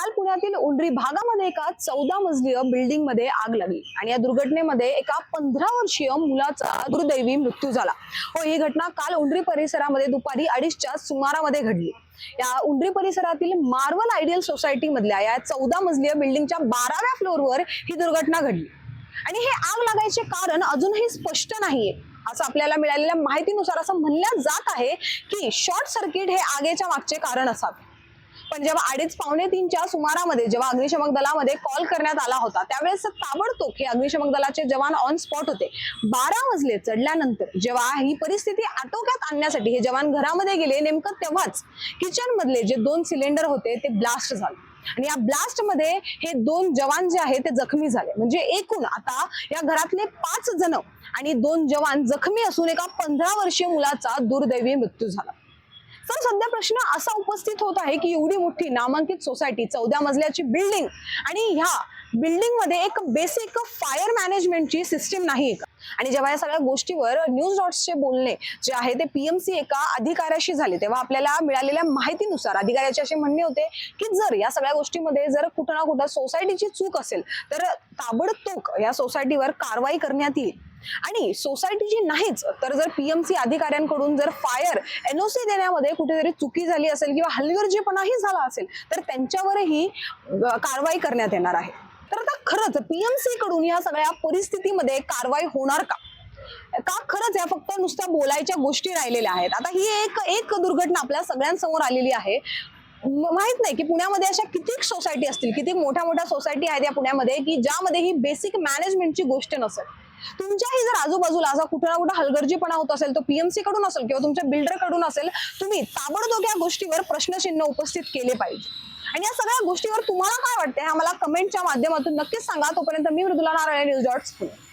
काल पुण्यातील उंडरी भागामध्ये एका चौदा मजलीय बिल्डिंगमध्ये आग लागली. आणि या दुर्घटनेमध्ये एका पंधरा वर्षीय मुलाचा दुर्दैवी मृत्यू झाला. हो ही घटना काल उंडरी परिसरामध्ये दुपारी अडीचच्या सुमारामध्ये घडली. या उंडरी परिसरातील मार्वल आयडियल सोसायटी मधल्या या चौदा मजलीय बिल्डिंगच्या बाराव्या फ्लोअरवर ही दुर्घटना घडली. आणि हे आग लागायचे कारण अजूनही स्पष्ट नाहीये. असं आपल्याला मिळालेल्या माहितीनुसार असं म्हणलं जात आहे की शॉर्ट सर्किट हे आगेच्या मागचे कारण असावे. पण जेव्हा अडीच पावणे तीनच्या सुमारामध्ये जेव्हा अग्निशमक दलामध्ये कॉल करण्यात आला होता त्यावेळेस ताबडतोब हे अग्निशमक दलाचे जवान ऑन स्पॉट होते. बारा मजले चढल्यानंतर जेव्हा ही परिस्थिती आटोक्यात आणण्यासाठी हे जवान घरामध्ये गेले नेमकं तेव्हाच किचन मधले जे दोन सिलेंडर होते ते ब्लास्ट झाले. आणि या ब्लास्टमध्ये हे दोन जवान जे आहेत ते जखमी झाले. म्हणजे एकूण आता या घरातले पाच जण आणि दोन जवान जखमी असून एका पंधरा वर्षीय मुलाचा दुर्दैवी मृत्यू झाला. तर सध्या प्रश्न असा उपस्थित होत आहे की एवढी मोठी नामांकित सोसायटी चौदा मजल्याची बिल्डिंग आणि ह्या बिल्डिंगमध्ये एक बेसिक फायर मॅनेजमेंटची सिस्टीम नाही आणि जेव्हा या सगळ्या गोष्टीवर न्यूज डॉट्सचे बोलणे जे आहे ते पीएमसी एका अधिकाऱ्याशी झाले तेव्हा आपल्याला मिळालेल्या माहितीनुसार अधिकाऱ्याचे असे म्हणणे होते की जर या सगळ्या गोष्टीमध्ये जर कुठं ना कुठं सोसायटीची चूक असेल तर ताबडतोब या सोसायटीवर कारवाई करण्यात येईल. आणि सोसायटी जी नाहीच तर जर पीएमसी अधिकाऱ्यांकडून जर फायर एनओसी देण्यामध्ये कुठेतरी चुकी झाली असेल किंवा हलगर्जीपणाही झाला असेल तर त्यांच्यावरही कारवाई करण्यात येणार आहे. तर आता खरंच पीएमसी कडून या सगळ्या परिस्थितीमध्ये कारवाई होणार का? का खरंच या फक्त नुसत्या बोलायच्या गोष्टी राहिलेल्या आहेत? आता ही एक एक दुर्घटना आपल्या सगळ्यांसमोर आलेली आहे. माहीत नाही की पुण्यामध्ये अशा किती सोसायटी असतील किती मोठ्या मोठ्या सोसायटी आहेत या पुण्यामध्ये की ज्यामध्ये ही बेसिक मॅनेजमेंटची गोष्ट नसेल. तुमच्याही जर आजूबाजूला असा कुठं ना कुठं हलगर्जीपणा होत असेल तो पीएमसी कडून असेल किंवा तुमच्या बिल्डरकडून असेल तुम्ही ताबडतोब या गोष्टीवर प्रश्नचिन्ह उपस्थित केले पाहिजे. आणि या सगळ्या गोष्टीवर तुम्हाला काय वाटते हे आम्हाला कमेंटच्या माध्यमातून नक्कीच सांगा. तोपर्यंत मी मृदुला नारायण न्यूज डॉट्स पुणे